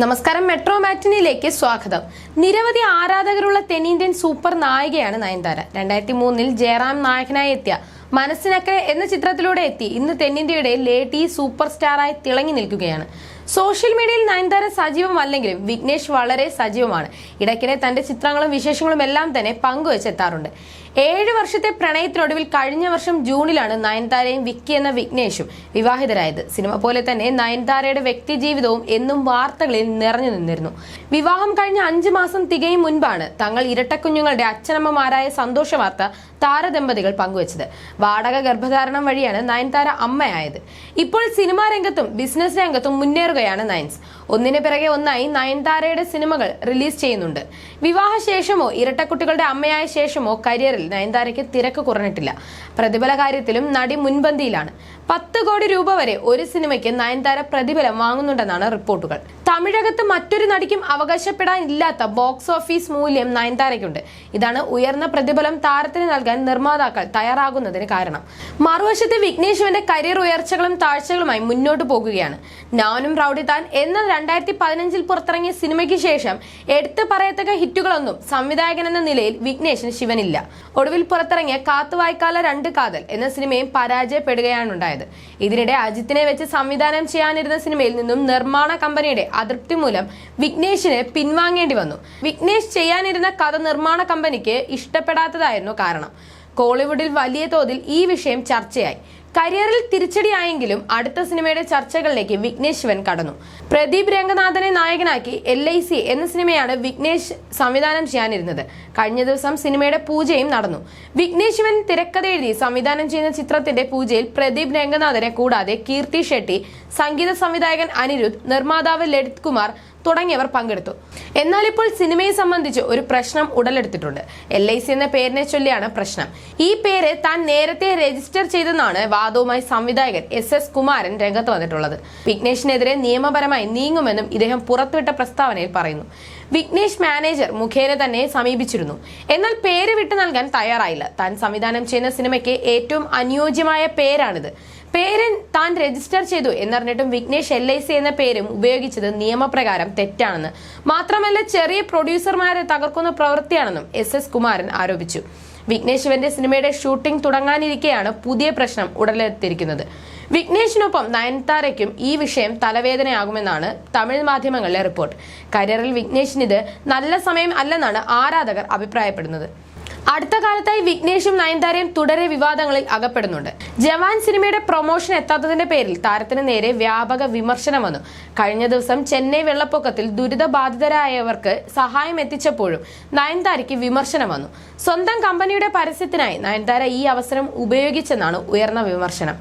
നമസ്കാരം മെട്രോ മാറ്റിനിയിലേക്ക് സ്വാഗതം. നിരവധി ആരാധകരുള്ള തെന്നിന്ത്യൻ സൂപ്പർ നായികയാണ് നയൻതാര. രണ്ടായിരത്തി മൂന്നിൽ ജയറാം നായകനായി എത്തിയ മനസ്സിനക്കരെ എന്ന ചിത്രത്തിലൂടെ എത്തി. ഇന്ന് തെന്നിന്ത്യയുടെ ലേഡി സൂപ്പർ സ്റ്റാറായി തിളങ്ങി നിൽക്കുകയാണ്. സോഷ്യൽ മീഡിയയിൽ നയൻതാര സജീവമല്ലെങ്കിലും വിഘ്നേഷ് വളരെ സജീവമാണ്. ഇടയ്ക്കിടെ തന്റെ ചിത്രങ്ങളും വിശേഷങ്ങളും എല്ലാം തന്നെ പങ്കുവച്ചെത്താറുണ്ട്. ഏഴ് വർഷത്തെ പ്രണയത്തിനൊടുവിൽ കഴിഞ്ഞ വർഷം ജൂണിലാണ് നയൻതാരയും വിക്കി എന്ന വിഘ്നേഷും വിവാഹിതരായത്. സിനിമ പോലെ തന്നെ നയൻതാരയുടെ വ്യക്തി ജീവിതവും എന്നും വാർത്തകളിൽ നിറഞ്ഞു നിന്നിരുന്നു. വിവാഹം കഴിഞ്ഞ അഞ്ചു മാസം തികയും മുൻപാണ് തങ്ങൾ ഇരട്ടക്കുഞ്ഞുങ്ങളുടെ അച്ഛനമ്മമാരായ സന്തോഷ വാർത്ത താരദമ്പതികൾ പങ്കുവച്ചത്. വാടക ഗർഭധാരണം വഴിയാണ് നയൻതാര അമ്മയായത്. ഇപ്പോൾ സിനിമാ രംഗത്തും ബിസിനസ് രംഗത്തും മുന്നേറുകയാണ് നയൻസ്. ഒന്നിനു പിറകെ ഒന്നായി നയൻതാരയുടെ സിനിമകൾ റിലീസ് ചെയ്യുന്നുണ്ട്. വിവാഹശേഷമോ ഇരട്ടക്കുട്ടികളുടെ അമ്മയായ ശേഷമോ കരിയറിൽ നയൻതാരയ്ക്ക് തിരക്ക് കുറഞ്ഞിട്ടില്ല. പ്രതിഫല കാര്യത്തിലും നടി മുൻപന്തിയിലാണ്. പത്ത് കോടി രൂപ വരെ ഒരു സിനിമയ്ക്ക് നയൻതാര പ്രതിഫലം വാങ്ങുന്നുണ്ടെന്നാണ് റിപ്പോർട്ടുകൾ. തമിഴകത്ത് മറ്റൊരു നടിക്കും അവകാശപ്പെടാനില്ലാത്ത ബോക്സ് ഓഫീസ് മൂല്യം നയൻതാരയ്ക്കുണ്ട്. ഇതാണ് ഉയർന്ന പ്രതിഫലം താരത്തിന് നൽകാൻ നിർമ്മാതാക്കൾ തയ്യാറാകുന്നതിന് കാരണം. മറുവശത്ത് വിഘ്നേശുവിന്റെ കരിയർ ഉയർച്ചകളും താഴ്ചകളുമായി മുന്നോട്ട് പോകുകയാണ്. നാനും റൌഡി താൻ എന്ന രണ്ടായിരത്തി പതിനഞ്ചിൽ പുറത്തിറങ്ങിയ സിനിമയ്ക്ക് ശേഷം എടുത്തു പറയത്തക്ക ഹിറ്റുകളൊന്നും സംവിധായകൻ എന്ന നിലയിൽ വിഘ്നേഷിന് ശിവനില്ല. ഒടുവിൽ പുറത്തിറങ്ങിയ കാത്തുവായ്ക്കാല രണ്ട് കാതൽ എന്ന സിനിമയും പരാജയപ്പെടുകയാണ് ഉണ്ടായത്. ഇതിനിടെ അജിത്തിനെ വെച്ച് സംവിധാനം ചെയ്യാനിരുന്ന സിനിമയിൽ നിന്നും നിർമ്മാണ കമ്പനിയുടെ അതൃപ്തി മൂലം വിഘ്നേഷിന് പിൻവാങ്ങേണ്ടി വന്നു. വിഘ്നേഷ് ചെയ്യാനിരുന്ന കഥ നിർമ്മാണ കമ്പനിക്ക് ഇഷ്ടപ്പെടാത്തതായിരുന്നു കാരണം. കോളിവുഡിൽ വലിയ തോതിൽ ഈ വിഷയം ചർച്ചയായി. കരിയറിൽ തിരിച്ചടിയായെങ്കിലും അടുത്ത സിനിമയുടെ ചർച്ചകളിലേക്ക് വിഘ്നേഷ് ശിവൻ കടന്നു. പ്രദീപ് രംഗനാഥനെ നായകനാക്കി എൽ ഐ സി എന്ന സിനിമയാണ് വിഘ്നേഷ് സംവിധാനം ചെയ്യാനിരുന്നത്. കഴിഞ്ഞ ദിവസം സിനിമയുടെ പൂജയും നടന്നു. വിഘ്നേഷ് ശിവൻ തിരക്കഥ എഴുതി സംവിധാനം ചെയ്യുന്ന ചിത്രത്തിന്റെ പൂജയിൽ പ്രദീപ് രംഗനാഥനെ കൂടാതെ കീർത്തി ഷെട്ടി സംഗീത സംവിധായകൻ അനിരുദ്ധ് നിർമ്മാതാവ് ലളിത് കുമാർ തുടങ്ങിയവർ പങ്കെടുത്തു. എന്നാൽ ഇപ്പോൾ സിനിമയെ സംബന്ധിച്ച് ഒരു പ്രശ്നം ഉടലെടുത്തിട്ടുണ്ട്. എൽ ഐ സി എന്ന പേരിനെ ചൊല്ലിയാണ് പ്രശ്നം. ഈ പേര് താൻ നേരത്തെ രജിസ്റ്റർ ചെയ്തെന്നാണ് വാദവുമായി സംവിധായകൻ എസ് എസ് കുമാരൻ രംഗത്ത് വന്നിട്ടുള്ളത്. വിഘ്നേഷിനെതിരെ നിയമപരമായി നീങ്ങുമെന്നും ഇദ്ദേഹം പുറത്തുവിട്ട പ്രസ്താവനയിൽ പറയുന്നു. വിഘ്നേഷ് മാനേജർ മുഖേന തന്നെ സമീപിച്ചിരുന്നു. എന്നാൽ പേര് വിട്ടു നൽകാൻ തയ്യാറായില്ല. താൻ സംവിധാനം ചെയ്യുന്ന സിനിമയ്ക്ക് ഏറ്റവും അനുയോജ്യമായ പേരാണിത്. പേര് താൻ രജിസ്റ്റർ ചെയ്തു എന്നറിഞ്ഞിട്ടും വിഘ്നേഷ് എൽ ഐ സി എന്ന പേരും ഉപയോഗിച്ചത് നിയമപ്രകാരം തെറ്റാണെന്ന്. മാത്രമല്ല ചെറിയ പ്രൊഡ്യൂസർമാരെ തകർക്കുന്ന പ്രവൃത്തിയാണെന്നും എസ് എസ് കുമാരൻ ആരോപിച്ചു. വിഘ്നേഷ് ശിവന്റെ സിനിമയുടെ ഷൂട്ടിംഗ് തുടങ്ങാനിരിക്കെയാണ് പുതിയ പ്രശ്നം ഉടലെത്തിയിരിക്കുന്നത്. വിഘ്നേഷിനൊപ്പം നയൻതാരയ്ക്കും ഈ വിഷയം തലവേദനയാകുമെന്നാണ് തമിഴ് മാധ്യമങ്ങളിലെ റിപ്പോർട്ട്. കരിയറിൽ വിഘ്നേഷിനിത് നല്ല സമയം അല്ലെന്നാണ് ആരാധകർ അഭിപ്രായപ്പെടുന്നത്. അടുത്ത കാലത്തായി വിഘ്നേഷും നയൻതാരയും തുടരെ വിവാദങ്ങളിൽ അകപ്പെടുന്നുണ്ട്. ജവാൻ സിനിമയുടെ പ്രൊമോഷൻ എത്താത്തതിന്റെ പേരിൽ താരത്തിന് നേരെ വ്യാപക വിമർശനം വന്നു. കഴിഞ്ഞ ദിവസം ചെന്നൈ വെള്ളപ്പൊക്കത്തിൽ ദുരിതബാധിതരായവർക്ക് സഹായം എത്തിച്ചപ്പോഴും നയൻതാരയ്ക്ക് വിമർശനം വന്നു. സ്വന്തം കമ്പനിയുടെ പരസ്യത്തിനായി നയൻതാര ഈ അവസരം ഉപയോഗിച്ചെന്നാണ് ഉയർന്ന വിമർശനം.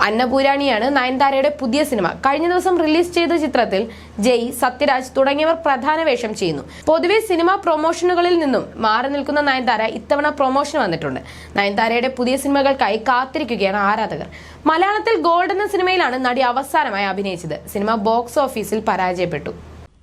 അന്നപൂരാണിയാണ് നയൻതാരയുടെ പുതിയ സിനിമ. കഴിഞ്ഞ ദിവസം റിലീസ് ചെയ്ത ചിത്രത്തിൽ ജയ് സത്യരാജ് തുടങ്ങിയവർ പ്രധാന വേഷം ചെയ്യുന്നു. പൊതുവെ സിനിമ പ്രൊമോഷനുകളിൽ നിന്നും മാറി നിൽക്കുന്ന നയൻതാര ഇത്തവണ പ്രൊമോഷൻ വന്നിട്ടുണ്ട്. നയൻതാരയുടെ പുതിയ സിനിമകൾക്കായി കാത്തിരിക്കുകയാണ് ആരാധകർ. മലയാളത്തിൽ ഗോൾഡ് എന്ന സിനിമയിലാണ് നടി അവസാനമായി അഭിനയിച്ചത്. സിനിമ ബോക്സ് ഓഫീസിൽ പരാജയപ്പെട്ടു.